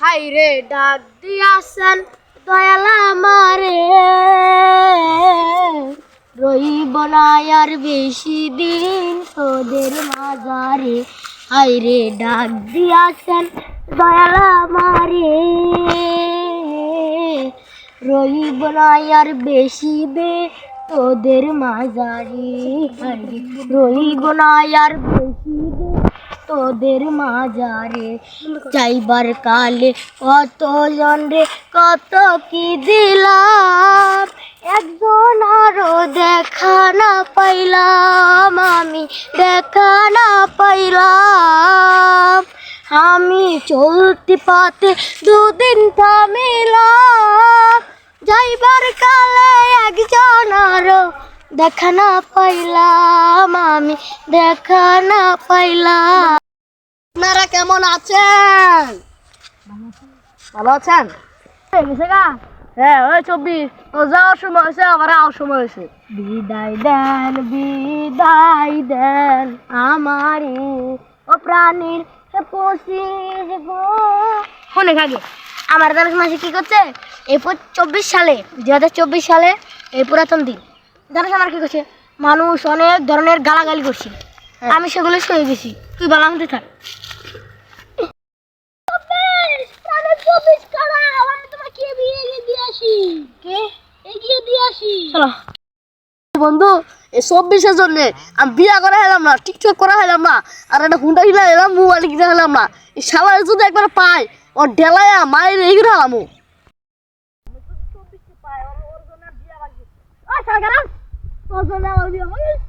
High রে ডাক দিয়াছেন দয়ালা মারে রইব না আর বেশি দিন তোদের মাজারে হাই রে ডাক দিয়াছেন দয়ালা মারে রইব না আর বেশি দে তোদের মাজারে রইব না আর বেশি দে তোদের মাজারে যাইবার কালে কত জন রে, কত কি দিলাম? একজন আরও দেখা না পাইলাম, আমি দেখা না পাইলাম। আমি চলতি পথে দুদিন থামিলাম দেখা না পাইলাম আমি, দেখা না পাইলাম। আপনারা কেমন আছেন? ভালো আছেন? হ্যাঁ ওই চব্বিশ। ও যাওয়ার সময় হয়েছে, আবার আওয়ার সময় হয়েছে। বিদায় দেন বিদায় দেন আমারি। ও প্রাণীর শোনে খাগে, আমার দাদা মাসে কি করছে? এই চব্বিশ সালে দু হাজার চব্বিশ সালে এই পুরাতন দিন। জানিস আমার কি করছে? মানুষ অনেক ধরনের গালাগালি করছে। আমি সেগুলো সয়ে গেছি। তুই বালামতে থাক। বন্ধু এই চব্বিশের জন্য আমি বিয়া করা হেলাম না টিকটক করা হেলাম না আর একটা হুন্ডা কিনা হেলাম মোবাইল কিনা হেলাম না। এই শালার যদি একবার পাই ও ডেলায়া মায়ের এই করে হেলাম বিয়া করা হয় নাই